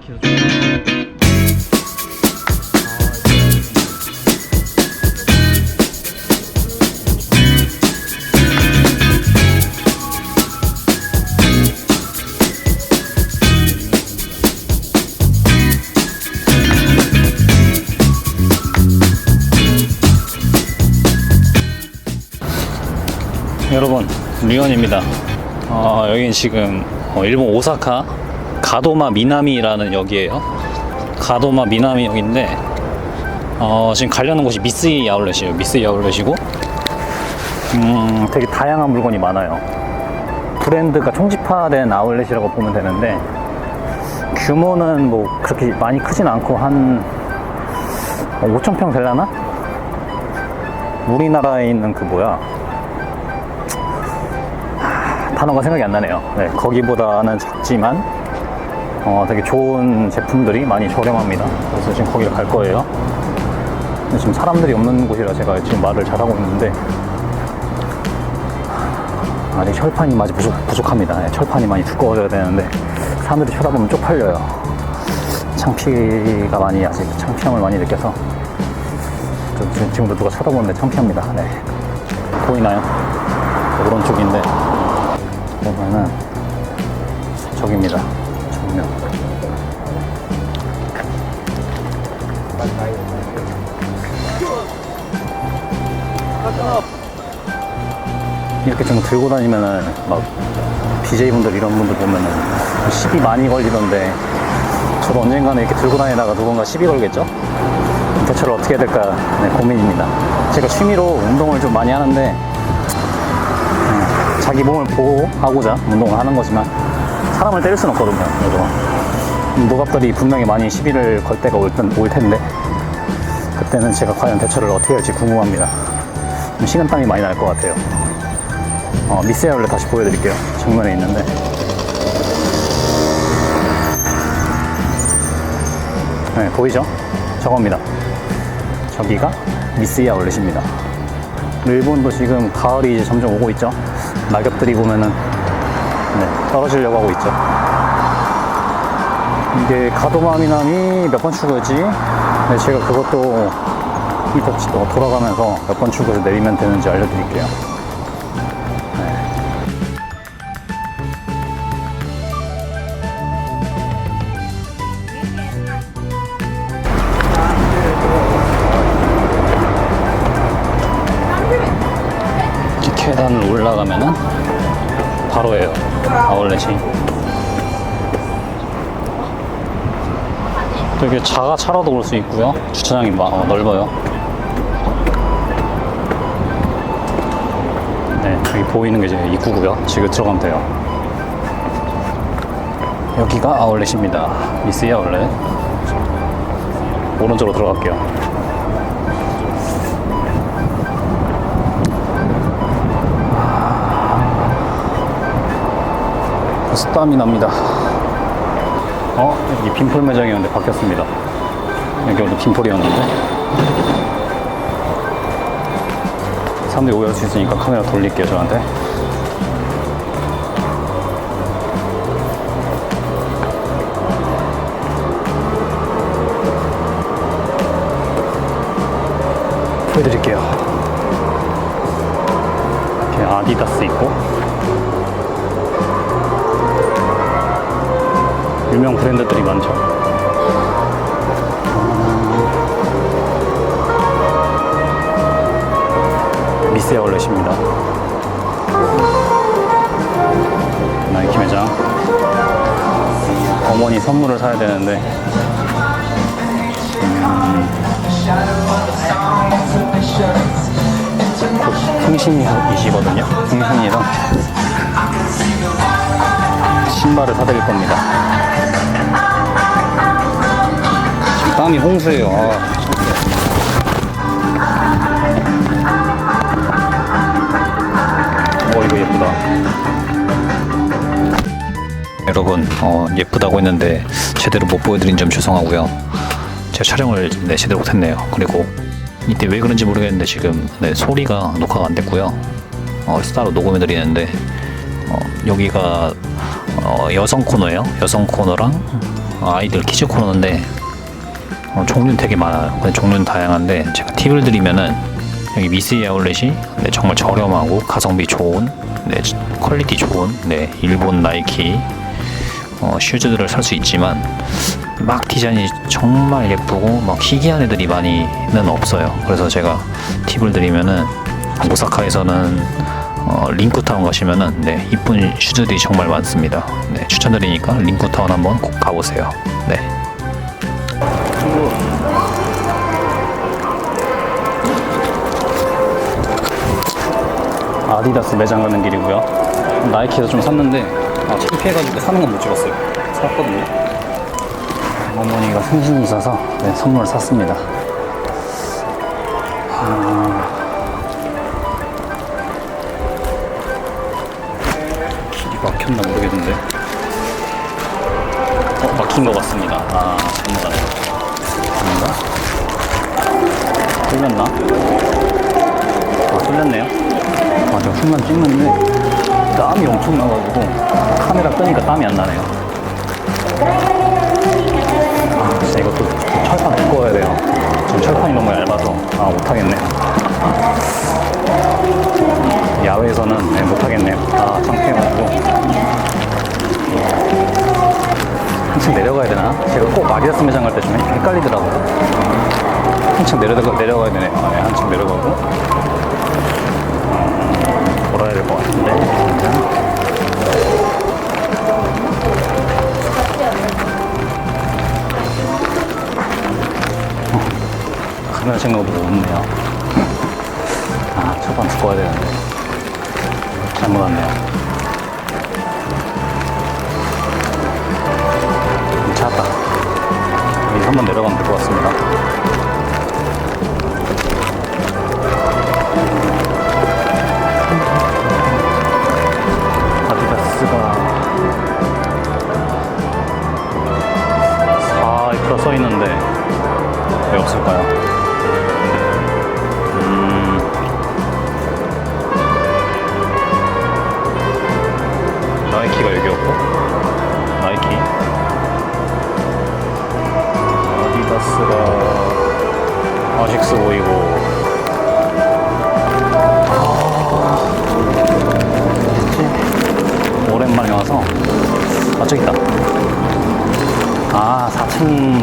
좀. 여러분 류현입니다. 어, 여긴 지금 어, 일본 오사카 가도마 미나미라는 역이에요. 가도마 미나미 역인데 어, 지금 가려는 곳이 미쓰이 아울렛이에요. 미쓰이 아울렛이고 음, 되게 다양한 물건이 많아요. 브랜드가 총집화된 아울렛이라고 보면 되는데 규모는 뭐 그렇게 많이 크진 않고 한 5천 평 되려나? 우리나라에 있는 그 뭐야 단어가 생각이 안 나네요. 네, 거기보다는 작지만 어, 되게 좋은 제품들이 많이 저렴합니다. 그래서 지금 거기를 갈 거예요. 근데 지금 사람들이 없는 곳이라 제가 지금 말을 잘하고 있는데 아직 철판이 많이 부족, 부족합니다. 네, 철판이 많이 두꺼워져야 되는데 사람들이 쳐다보면 쪽팔려요. 창피가 많이 아직 창피함을 많이 느껴서 지금도 누가 쳐다보는데 창피합니다. 네. 보이나요? 오른쪽인데 보면은 저기입니다. 이렇게 좀 들고 다니면은 막 BJ분들 이런 분들 보면은 시비 많이 걸리던데 저도 언젠가는 이렇게 들고 다니다가 누군가 시비 걸겠죠? 대처를 어떻게 해야 될까 네, 고민입니다. 제가 취미로 운동을 좀 많이 하는데 자기 몸을 보호하고자 운동을 하는 거지만 사람을 때릴 수는 없거든요. 그래서 노갑들이 분명히 많이 시비를 걸 때가 올, 올 텐데 그때는 제가 과연 대처를 어떻게 할지 궁금합니다. 좀 식은땀이 많이 날 것 같아요. 어, 미세아울렛 다시 보여드릴게요. 정면에 있는데 네, 보이죠? 저겁니다. 저기가 미스이 아울렛입니다. 일본도 지금 가을이 이제 점점 오고 있죠. 낙엽들이 보면은 네, 떨어지려고 하고 있죠. 이게 가도마미남이 몇 번 출구였지? 네, 제가 그것도 이거 또 돌아가면서 몇 번 출구에서 내리면 되는지 알려드릴게요. 이 계단을 올라가면은 바로예요. 아울렛이. 되게 자가 차로도 올 수 있고요. 주차장이 마- 어, 넓어요. 네, 여기 보이는 게 이제 입구고요. 지금 들어가면 돼요. 여기가 아울렛입니다. 미스이 아울렛. 오른쪽으로 들어갈게요. 벌써 땀이 납니다. 어? 여기 빈폴 매장이었는데 바뀌었습니다. 여기 원래 빈폴이었는데. 사람들이 오해할 수 있으니까 카메라 돌릴게요, 저한테. 보여드릴게요. 이렇게 아디다스 있고, 유명 브랜드들이 많죠. 미세 아울렛입니다. 나이키 매장. 어머니 선물을 사야 되는데. 음, 풍신이시거든요. 풍신이랑 신발을 사드릴 겁니다. 땀이 홍수예요. 아. 어, 이거 예쁘다. 여러분, 어, 예쁘다고 했는데 제대로 못 보여드린 점 죄송하고요. 제가 촬영을 네, 제대로 못했네요. 그리고 이때 왜 그런지 모르겠는데 지금 네, 소리가 녹화가 안 됐고요. 어, 따로 녹음해드리는데 어, 여기가 어, 여성 코너예요. 여성 코너랑 어, 아이들 키즈 코너인데 어, 종류는 되게 많아요. 근데 종류는 다양한데 제가 팁을 드리면은 여기 미스이 아울렛이 네, 정말 저렴하고 가성비 좋은 네, 퀄리티 좋은 네, 일본 나이키 어, 슈즈들을 살 수 있지만 막 디자인이 정말 예쁘고 막 희귀한 애들이 많이는 없어요. 그래서 제가 팁을 드리면은 오사카에서는 어, 링쿠타운 가시면은 네, 이쁜 슈즈들이 정말 많습니다. 네, 추천드리니까 링쿠타운 한번 꼭 가보세요. 네. 아디다스 매장 가는 길이고요. 나이키에서 좀 샀는데 아, 창피해가지고 사는 건 못 찍었어요. 샀거든요. 어머니가 생신이 있어서 네, 선물을 샀습니다. 길이 막혔나 모르겠는데. 어, 막힌 것 같습니다. 아, 잘못하네. 아닌가? 뚫렸나? 아, 뚫렸네요. 흉만 찍는데 땀이 엄청 나가지고 카메라 끄니까 땀이 안 나네요. 아, 진짜 이것도 철판 두꺼워야 돼요. 지금 철판이 너무 얇아서 아, 못하겠네요. 야외에서는 네, 못하겠네요. 아, 창피해가지고. 한층 내려가야 되나? 제가 꼭 아디다스 매장 갈 때 좀 헷갈리더라고요. 한층 내려가, 내려가야 되네요. 아, 네, 한층 내려가고. 어, 카메라 생각보다 없네요. 아, 듣고 와야 되는데. 잘못 왔네요.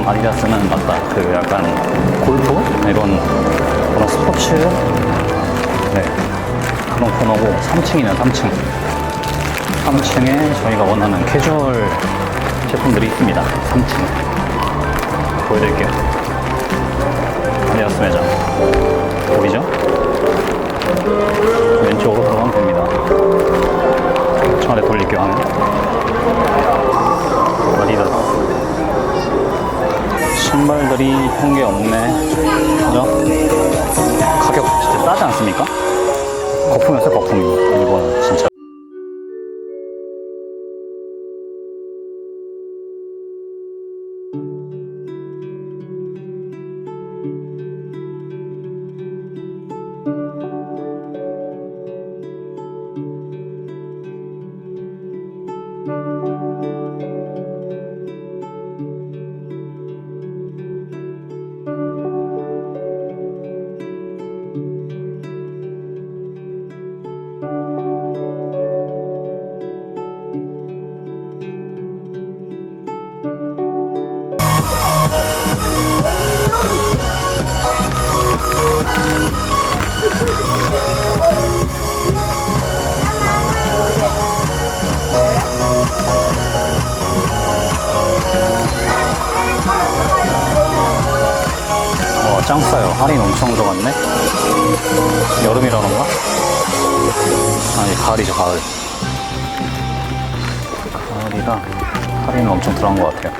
4층 아디다스는 맞다 그 약간 골프? 이런 그런 스포츠? 네. 그런 코너고 3층이네 3층. 3층에 저희가 원하는 캐주얼 제품들이 있습니다. 3층. 보여드릴게요. 아디다스 매장 보이죠? 왼쪽으로 들어가면 됩니다. 천에 돌릴게요 하면 신발들이 한게 없네 그죠? 가격 진짜 싸지 않습니까? 거품이었어요 거품이 이거는 진짜 짱 싸요. 할인 엄청 들어갔네. 여름이라 그런가? 아니, 가을이죠, 가을. 가을이라 할인은 엄청 들어간 것 같아요.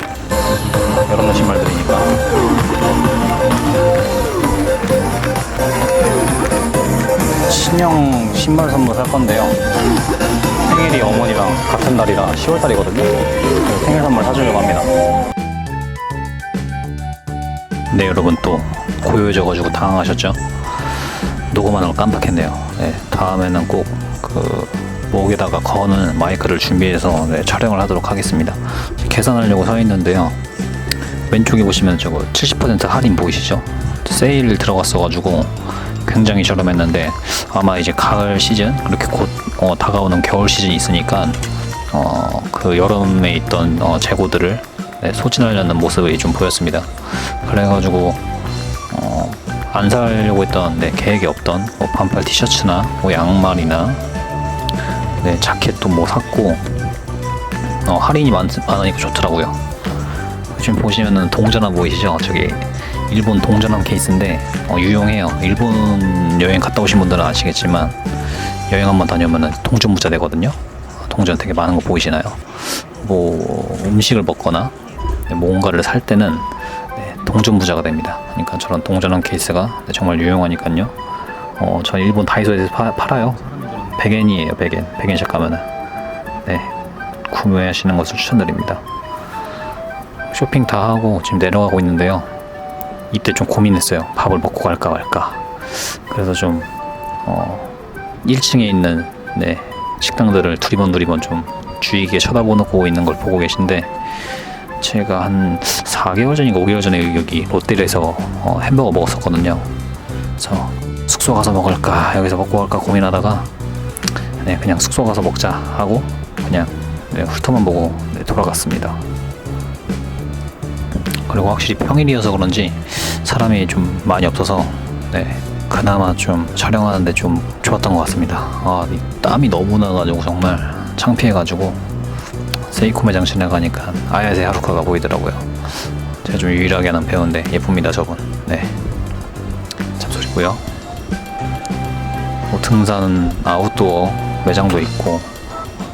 여름 신발들이니까. 신형 신발 선물 살 건데요. 생일이 어머니랑 같은 날이라 10월 달이거든요. 생일 선물 사주려고 합니다. 네 여러분 또 고요해져가지고 당황하셨죠? 녹음하는 걸 깜빡했네요. 네, 다음에는 꼭 그 목에다가 거는 마이크를 준비해서 네, 촬영을 하도록 하겠습니다. 계산하려고 서 있는데요. 왼쪽에 보시면 저거 70% 할인 보이시죠? 세일 들어갔어가지고 굉장히 저렴했는데 아마 이제 가을 시즌 그렇게 곧 어, 다가오는 겨울 시즌이 있으니까 어, 그 여름에 있던 어, 재고들을 네, 소진하려는 모습이 좀 보였습니다. 그래가지고 어, 안 사려고 했던 네, 계획이 없던 뭐 반팔 티셔츠나 뭐 양말이나 네, 자켓도 뭐 샀고 어, 할인이 많, 많으니까 좋더라고요. 지금 보시면은 동전함 보이시죠? 저기 일본 동전함 케이스인데 어, 유용해요. 일본 여행 갔다 오신 분들은 아시겠지만 여행 한번 다녀면은 동전 부자 되거든요. 동전 되게 많은 거 보이시나요? 뭐 음식을 먹거나 네, 뭔가를 살 때는 네, 동전 부자가 됩니다. 그러니까 저런 동전함 케이스가 네, 정말 유용하니까요. 어, 저 일본 다이소에서 파- 팔아요. 100엔이에요, 100엔. 100엔씩 가면은. 네, 구매하시는 것을 추천드립니다. 쇼핑 다 하고 지금 내려가고 있는데요. 이때 좀 고민했어요. 밥을 먹고 갈까 말까. 그래서 좀 어, 1층에 있는 네, 식당들을 두리번 두리번 좀 주의 깊게 쳐다보고 있는 걸 보고 계신데 제가 한 4개월 전인가 5개월 전에 여기 롯데리아에서 어, 햄버거 먹었었거든요. 그래서 숙소 가서 먹을까 여기서 먹고 갈까 고민하다가 네, 그냥 숙소 가서 먹자 하고 그냥 네, 훑어만 보고 네, 돌아갔습니다. 그리고 확실히 평일이어서 그런지 사람이 좀 많이 없어서 네, 그나마 좀 촬영하는데 좀 좋았던 것 같습니다. 아, 이 땀이 너무 나가지고 정말 창피해가지고 세이코 매장 지나가니까 아야세 하루카가 보이더라고요. 제가 좀 유일하게 하는 배우인데 예쁩니다 저분. 네, 참소리고요. 뭐 등산 아웃도어 매장도 있고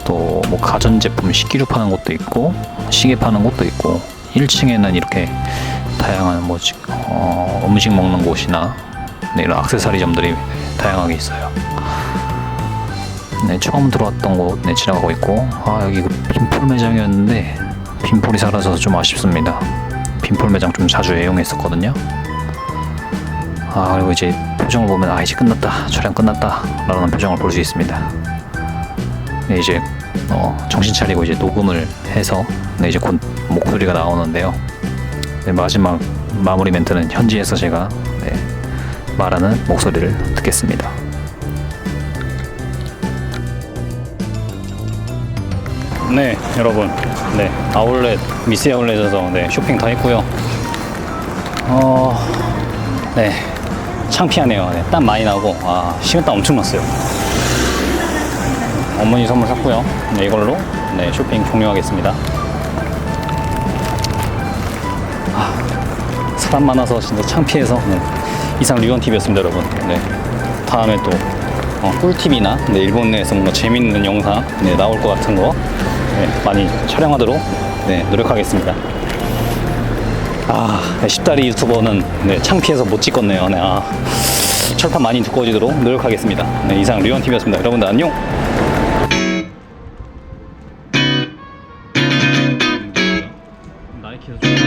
또 뭐 가전제품 식기류 파는 곳도 있고 시계 파는 곳도 있고 1층에는 이렇게 다양한 뭐 지- 어, 음식 먹는 곳이나 네, 이런 액세서리점들이 다양하게 있어요. 네, 처음 들어왔던 곳 네, 지나가고 있고 아 여기 그 빈폴 매장이었는데 빈폴이 사라져서 좀 아쉽습니다. 빈폴 매장 좀 자주 애용했었거든요. 아 그리고 이제 표정을 보면 아 이제 끝났다 촬영 끝났다 라는 표정을 볼 수 있습니다. 네, 이제 어, 정신 차리고 이제 녹음을 해서 네, 이제 곧 목소리가 나오는데요. 네, 마지막 마무리 멘트는 현지에서 제가 네, 말하는 목소리를 듣겠습니다. 네, 여러분. 네, 아울렛 미스 아울렛에서 네, 쇼핑 다 했고요. 어, 네, 창피하네요. 네, 땀 많이 나고 아, 식은땀 엄청 났어요. 어머니 선물 샀고요. 네, 이걸로 네, 쇼핑 종료하겠습니다. 아, 사람 많아서 진짜 창피해서 네, 이상 류원 TV였습니다, 여러분. 네, 다음에 또 어, 꿀팁이나 네, 일본 내에서 뭔가 재밌는 영상 네, 나올 것 같은 거 네, 많이 촬영하도록 네, 노력하겠습니다. 아, 10다리 유튜버는 네, 창피해서 못 찍었네요. 네, 아, 철판 많이 두꺼워지도록 노력하겠습니다. 네, 이상 류현TV였습니다. 여러분들 안녕! 나이키에서